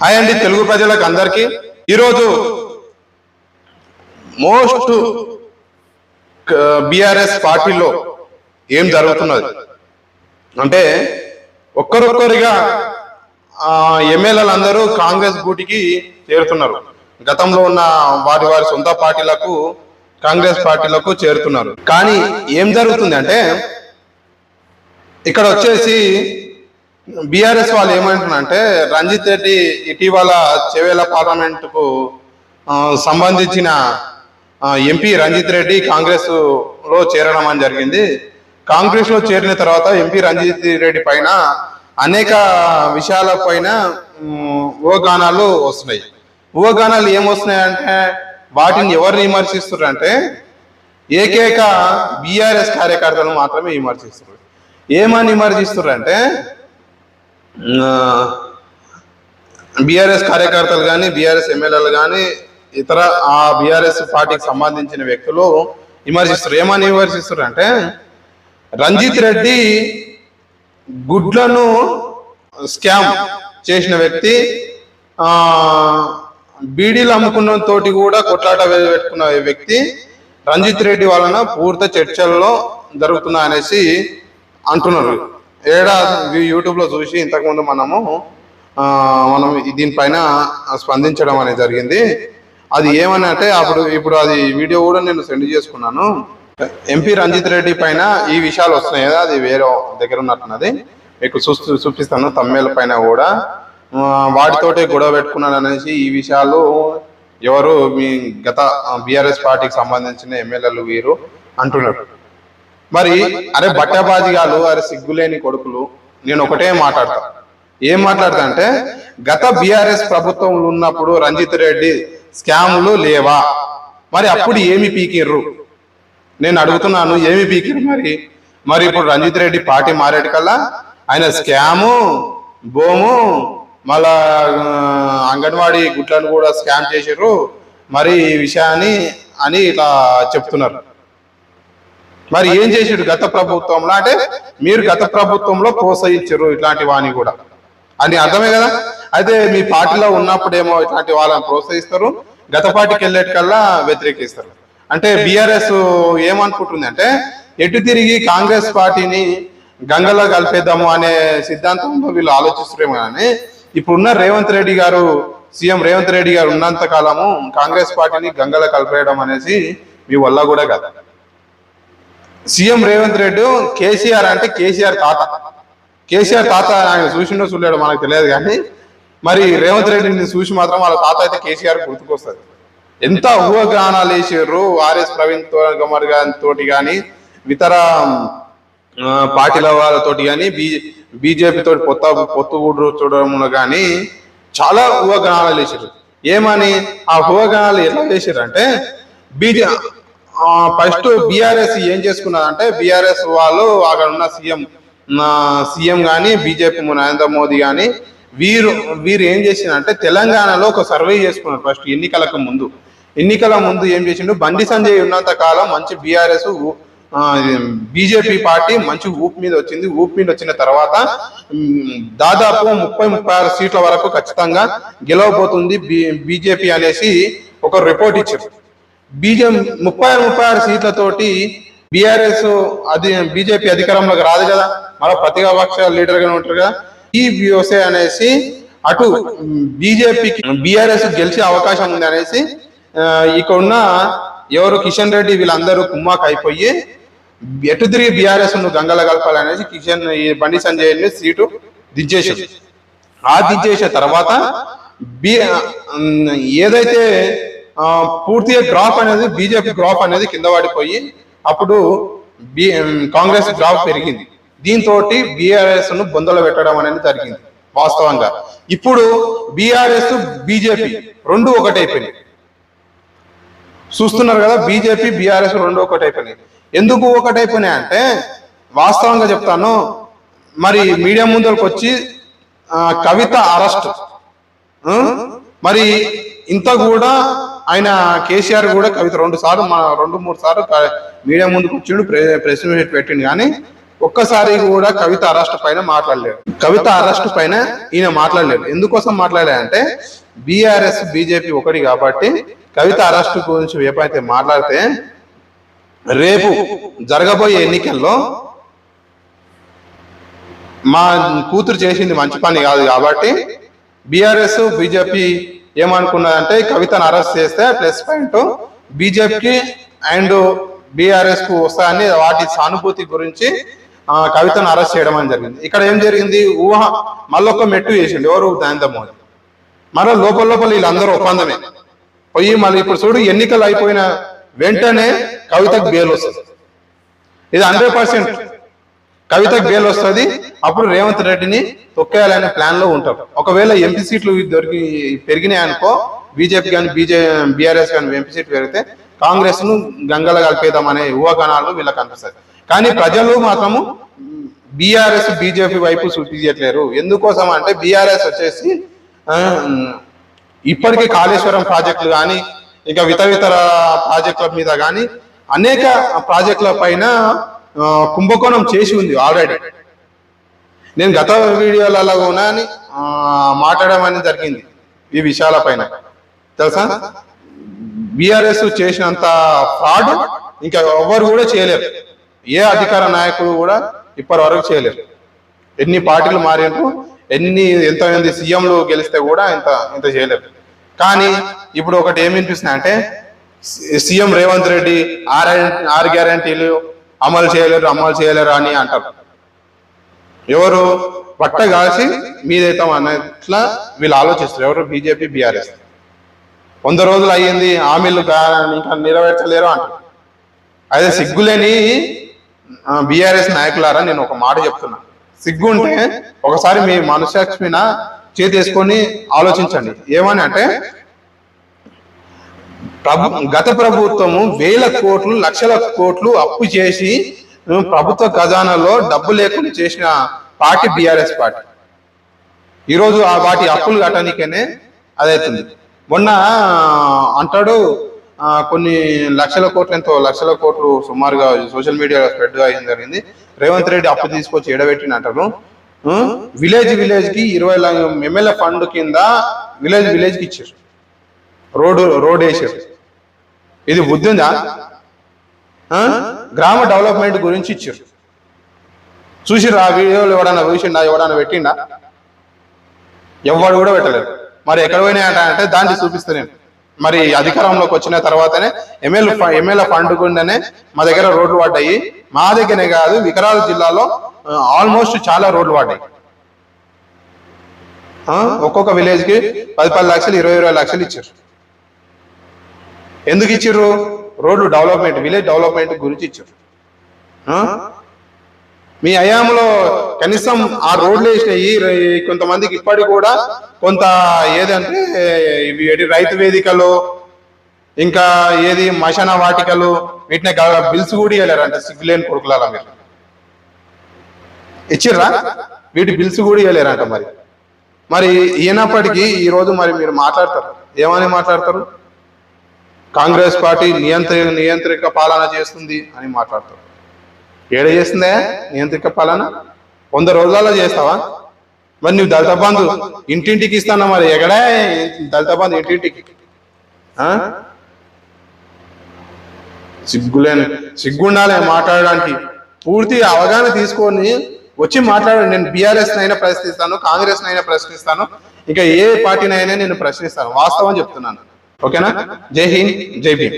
Hi అండి తెలుగు ప్రజలకు అందరికీ ఈరోజు మోస్ట్ బిఆర్ఎస్ పార్టీలో ఏం జరుగుతున్నది? అంటే ఒక్కరొక్కరిగా ఎమ్మెల్యేలు అందరూ కాంగ్రెస్ గూటికి చేరుతున్నారు. గతంలో ఉన్న వారి వారి సొంత పార్టీలకు కాంగ్రెస్ పార్టీలకు చేరుతున్నారు. కానీ ఏం జరుగుతుంది అంటే ఇక్కడ వచ్చేసి బీఆర్ఎస్ వాళ్ళు ఏమంటున్నారంటే రంజిత్ రెడ్డి ఇటీవల చెవేల పార్లమెంటుకు సంబంధించిన ఎంపీ రంజిత్ రెడ్డి కాంగ్రెస్లో చేరడం అని జరిగింది. కాంగ్రెస్లో చేరిన తర్వాత ఎంపీ రంజిత్ రెడ్డి పైన అనేక విషయాల పైన ఊహగానాలు వస్తున్నాయి. ఊహగానాలు ఏమొస్తున్నాయంటే వాటిని ఎవరు విమర్శిస్తున్నారంటే ఏకైక బీఆర్ఎస్ కార్యకర్తలు మాత్రమే విమర్శిస్తున్నారు. ఏమని విమర్శిస్తున్నారంటే బీఆర్ఎస్ కార్యకర్తలు కానీ బీఆర్ఎస్ ఎమ్మెల్యేలు కానీ ఇతర ఆ బీఆర్ఎస్ పార్టీకి సంబంధించిన వ్యక్తులు విమర్శిస్తారు ఏమని విమర్శిస్తారు అంటే రంజిత్ రెడ్డి గుడ్లను స్కామ్ చేసిన వ్యక్తి బీడీలు అమ్ముకున్న తోటి కూడా కొట్లాట పెట్టుకున్న వ్యక్తి రంజిత్ రెడ్డి వలన పూర్తి చర్చల్లో జరుగుతున్నా అనేసి అంటున్నారు. ఏడా యూట్యూబ్లో చూసి ఇంతకుముందు మనము మనం దీనిపైన స్పందించడం అనేది జరిగింది. అది ఏమని అంటే అప్పుడు ఇప్పుడు అది వీడియో కూడా నేను సెండ్ చేసుకున్నాను. ఎంపీ రంజిత్ రెడ్డి పైన ఈ విషయాలు వస్తున్నాయి కదా అది వేరే దగ్గర ఉన్నట్టున్నది. మీకు చూస్తూ చూపిస్తాను తమ్మేల పైన కూడా. వాటితోటే గొడవ పెట్టుకున్నాడు అనేసి ఈ విషయాలు ఎవరు మీ గత బీఆర్ఎస్ పార్టీకి సంబంధించిన ఎమ్మెల్యేలు వీరు అంటున్నారు. మరి అరే బట్టబాజిగాలు అరే సిగ్గులేని కొడుకులు నేను ఒకటే మాట్లాడతా. ఏం మాట్లాడతా అంటే గత బీఆర్ఎస్ ప్రభుత్వంలో ఉన్నప్పుడు రంజిత్ రెడ్డి స్కాములు లేవా? మరి అప్పుడు ఏమి పీకిర్రు? నేను అడుగుతున్నాను ఏమి పీకిర్రు మరి? మరి? ఇప్పుడు రంజిత్ రెడ్డి పార్టీ మారేటి కల్లా ఆయన స్కాము బోము మళ్ళా అంగన్వాడీ గుట్లను కూడా స్కామ్ చేసిర్రు. మరి ఈ విషయాన్ని అని ఇట్లా చెప్తున్నారు. మరి ఏం చేసాడు గత ప్రభుత్వంలో? అంటే మీరు గత ప్రభుత్వంలో ప్రోత్సహించారు ఇట్లాంటి వాణి కూడా. అని అర్థమే కదా? అయితే మీ పార్టీలో ఉన్నప్పుడేమో ఇట్లాంటి వాళ్ళని ప్రోత్సహిస్తారు గత పార్టీకి వెళ్ళేటికల్లా వ్యతిరేకిస్తారు. అంటే బీఆర్ఎస్ ఏమనుకుంటుంది అంటే ఎటు తిరిగి కాంగ్రెస్ పార్టీని గంగలో కలిపేద్దాము అనే సిద్ధాంతంలో వీళ్ళు ఆలోచిస్తారేమో కానీ ఇప్పుడున్న రేవంత్ రెడ్డి గారు సీఎం రేవంత్ రెడ్డి గారు ఉన్నంత కాలము కాంగ్రెస్ పార్టీని గంగలో కలిపేయడం అనేసి మీ వల్ల కూడా కదా. సీఎం రేవంత్ రెడ్డి కేసీఆర్ అంటే కేసీఆర్ తాత. కేసీఆర్ తాత ఆయన చూసిండో చూడలేడో మనకు తెలియదు కానీ మరి రేవంత్ రెడ్డిని చూసి మాత్రం వాళ్ళ తాత అయితే కేసీఆర్ గుర్తుకొస్తుంది. ఎంత ఊహగానాలు వేసారు ఆర్ఎస్ ప్రవీణ్ తో- కుమార్ గారి తోటి కానీ ఇతర పార్టీల వాళ్ళతోటి కానీ బీ బీజేపీ తోటి పొత్త పొత్తు చూడడంలో కానీ చాలా ఊహగానాలు వేసారు ఏమని? ఆ ఊహగానాలు ఎట్లా వేసారు అంటే బీజే ఫస్ట్ బీఆర్ఎస్ ఏం చేసుకున్నదంటే బీఆర్ఎస్ వాళ్ళు అక్కడ ఉన్న సీఎం సీఎం గాని బీజేపీ నరేంద్ర మోదీ గాని వీరు వీరు ఏం చేసిందంటే తెలంగాణలో ఒక సర్వే చేసుకున్నారు ఫస్ట్ ఎన్నికలకు ముందు. ఎన్నికల ముందు ఏం చేసిండు? బండి సంజయ్ ఉన్నంత కాలం మంచి బీఆర్ఎస్ బీజేపీ పార్టీ మంచి ఊపు మీద వచ్చింది. ఊపు మీద వచ్చిన తర్వాత దాదాపు ముప్పై ముప్పై ఆరు సీట్ల వరకు ఖచ్చితంగా గెలవబోతుంది బీజేపీ అనేసి ఒక రిపోర్ట్ ఇచ్చారు. బీజే ముప్పై ఆరు ముప్పై ఆరు సీట్లతోటి బీఆర్ఎస్ అది బీజేపీ అధికారంలోకి రాదు కదా? మళ్ళీ ప్రతిపక్ష లీడర్గా ఉంటారు కదా? ఈ వ్యూసే అనేసి అటు బీజేపీకి బీఆర్ఎస్ గెలిచే అవకాశం ఉంది అనేసి ఆ, ఇక్కడ ఉన్న ఎవరు కిషన్ రెడ్డి వీళ్ళందరూ కుమ్మాకు అయిపోయి ఎటు తిరిగి బీఆర్ఎస్ను గంగల కలపాలనేసి కిషన్ ఈ బండి సంజయ్ని సీటు దించేసారు ఆ దించేసిన తర్వాత బి ఏదైతే పూర్తిగా గ్రాఫ్ అనేది బీజేపీ గ్రాఫ్ అనేది కింద పడిపోయి అప్పుడు బి కాంగ్రెస్ గ్రాఫ్ పెరిగింది. దీంతో బీఆర్ఎస్ను బొందలో పెట్టడం అనేది జరిగింది వాస్తవంగా. ఇప్పుడు బీఆర్ఎస్ బీజేపీ రెండు ఒకటైపోయినాయి. చూస్తున్నారు కదా బీజేపీ బీఆర్ఎస్ రెండు ఒకటైపోయినాయి. ఎందుకు ఒకటైపోయినాయి అంటే వాస్తవంగా చెప్తాను మరి మీడియా ముందరకు వచ్చి కవిత అరెస్ట్ మరి ఇంత కూడా ఆయన కేసీఆర్ కూడా కవిత రెండు సార్లు మా రెండు మూడు సార్లు మీడియా ముందుకు వచ్చిండు ప్రె- ప్రెస్ మీట్ పెట్టిండు కానీ ఒక్కసారి కూడా కవిత అరెస్ట్ పైన మాట్లాడలేడు కవిత అరెస్ట్ పైన ఈయన మాట్లాడలేడు ఎందుకోసం మాట్లాడాడంటే బీఆర్ఎస్ బీజేపీ ఒకటి కాబట్టి కవిత అరెస్ట్ గురించి ఏపైతే మాట్లాడితే రేపు జరగబోయే ఎన్నికల్లో మా కూతురు చేసింది మంచి పని కాదు కాబట్టి బీఆర్ఎస్ బీజేపీ ఏమనుకున్నదంటే కవితను అరెస్ట్ చేస్తే ప్లస్ పాయింట్ బీజేపీకి అండ్ బీఆర్ఎస్కు వస్తాయని వాటి సానుభూతి గురించి ఆ, కవితను అరెస్ట్ చేయడం అని జరిగింది. ఇక్కడ ఏం జరిగింది? ఊహ మళ్ళొక మెట్టు వేసిండు. ఎవరు? నరేంద్ర మోదీ. మరో లోపల లోపల వీళ్ళందరూ ఒప్పందమే. పోయి మళ్ళీ ఇప్పుడు చూడు ఎన్నికలు అయిపోయిన వెంటనే కవితకు బేలు వస్తుంది. ఇది హండ్రెడ్ పర్సెంట్ కవిత గేల్ వస్తుంది. అప్పుడు రేవంత్ రెడ్డిని తొక్కేయాలనే ప్లాన్లో ఉంటారు ఒకవేళ ఎంపీ సీట్లు దొరికి పెరిగినాయి అనుకో బీజేపీ కానీ బీజే బీఆర్ఎస్ కానీ ఎంపీ సీట్లు పెరిగితే కాంగ్రెస్ను గంగల కలిపేద్దామనే ఊహాగానాలు వీళ్ళకి అనిపిస్తాయి. కానీ ప్రజలు మాత్రము బీఆర్ఎస్ బీజేపీ వైపు చూపించట్లేరు ఎందుకోసం అంటే బీఆర్ఎస్ వచ్చేసి ఆ, ఇప్పటికీ కాళేశ్వరం ప్రాజెక్టులు కానీ ఇంకా ఇతర ఇతర ప్రాజెక్టుల మీద కానీ అనేక ప్రాజెక్టుల పైన కుంభకోణం చేసి ఉంది ఆల్రెడీ నేను గత వీడియోలలో కూడా మాట్లాడడం అనేది జరిగింది ఈ విషయాల పైన. తెలుసా? బీఆర్ఎస్ చేసినంత ఫ్రాడ్ ఇంకా ఎవరు కూడా చేయలేరు. ఏ అధికార నాయకుడు కూడా ఇప్పటి వరకు చేయలేరు. ఎన్ని పార్టీలు మారిండ్రు ఎన్ని ఎంతమంది సీఎంలు గెలిస్తే కూడా ఇంత ఇంత చేయలేరు. కానీ ఇప్పుడు ఒకటి ఏమనిపిస్తుంది అంటే CM Revanth Reddy R R గ్యారంటీలు అమలు చేయలేరు అమలు చేయలేరు అని అంటారు. ఎవరు పట్ట కాసి మీదైతాం అన్నట్లా వీళ్ళు ఆలోచిస్తారు. ఎవరు? BJP BRS. వంద రోజులు అయ్యింది హామీలు ఇంకా నెరవేర్చలేరు అంటారు. అయితే సిగ్గులేని బీఆర్ఎస్ నాయకులారా నేను ఒక మాట చెప్తున్నా. సిగ్గు ఉంటే ఒకసారి మీ మనసాక్షి మీద చేతేసుకొని ఆలోచించండి. ఏమని అంటే ప్రభు గత ప్రభుత్వము వేల కోట్లు లక్షల కోట్లు అప్పు చేసి ప్రభుత్వ ఖజానాలో డబ్బు లేకుండా చేసిన పార్టీ బీఆర్ఎస్ పార్టీ. ఈరోజు ఆ వాటి అప్పులు కట్టడానికనే అదవుతుంది మొన్న అంటాడు కొన్ని లక్షల కోట్లు ఎంతో లక్షల కోట్లు సుమారుగా సోషల్ మీడియా స్ప్రెడ్ అయ్యింది జరిగింది. రేవంత్ రెడ్డి అప్పు తీసుకొచ్చి ఎడబెట్టిన అంటారు. విలేజ్ విలేజ్కి ఇరవై ఎమ్మెల్యే ఫండ్ కింద విలేజ్ విలేజ్కి ఇచ్చారు. రోడ్డు రోడ్ వేసారు. ఇది బుద్ధి ఉందా? గ్రామ డెవలప్మెంట్ గురించి ఇచ్చారు. చూసిరా ఆ వీడియోలు ఎవడన్నా చూసిండా ఎవడన్నా పెట్టిండా? ఎవడు కూడా పెట్టలేదు. మరి ఎక్కడ పోయినాయట అంటే దాన్ని చూపిస్తా నేను. మరి అధికారంలోకి వచ్చిన తర్వాతనే ఎమ్మెల్యే ఎమ్మెల్యే ఫండ్ గుండెనే మా దగ్గర రోడ్లు పడ్డాయి. మా దగ్గరనే కాదు వికరాబాద్ జిల్లాలో ఆల్మోస్ట్ చాలా రోడ్లు పడ్డాయి. ఒక్కొక్క విలేజ్కి పది పది లక్షలు ఇరవై ఇరవై లక్షలు ఇచ్చారు. ఎందుకు ఇచ్చారు రోడ్లు డెవలప్మెంట్ విలేజ్ డెవలప్మెంట్ గురించి ఇచ్చారు మీ అయాంలో కనీసం ఆ రోడ్లు వేసినాయి. కొంతమందికి ఇప్పటికి కూడా కొంత ఏదంటే ఇవి రైతు వేదికలు ఇంకా ఏది మశాన వాటికలు వీటిని బిల్స్ కూడా ఇవ్వలేరంట సిగ్గులేని కొడుకులాల మీరు. ఇచ్చిర్రా? వీటి బిల్స్ కూడా ఇవ్వలేరంట మరి. మరి ఈయనప్పటికీ ఈరోజు మరి మీరు మాట్లాడతారు. ఏమని మాట్లాడతారు? కాంగ్రెస్ పార్టీ నియంత్రణ నియంత్రిక పాలన చేస్తుంది అని మాట్లాడతారు ఏడ చేస్తుందా? నియంత్రిక పాలన? వంద రోజులలో చేస్తావా? మరి నువ్వు దళిత బంధు ఇంటింటికి ఇస్తానా మరి? ఎక్కడే? దళిత బంధు ఇంటింటికి? సిగ్గులేని సిగ్గుండాలి మాట్లాడడానికి. పూర్తి అవగాహన తీసుకొని వచ్చి మాట్లాడండి నేను బీఆర్ఎస్ నైనా ప్రశ్నిస్తాను కాంగ్రెస్ నైనా ప్రశ్నిస్తాను. ఇంకా ఏ పార్టీనైనా నేను ప్రశ్నిస్తాను. వాస్తవం చెప్తున్నాను. ఓకేనా? జై హింద్ జై భీమ్.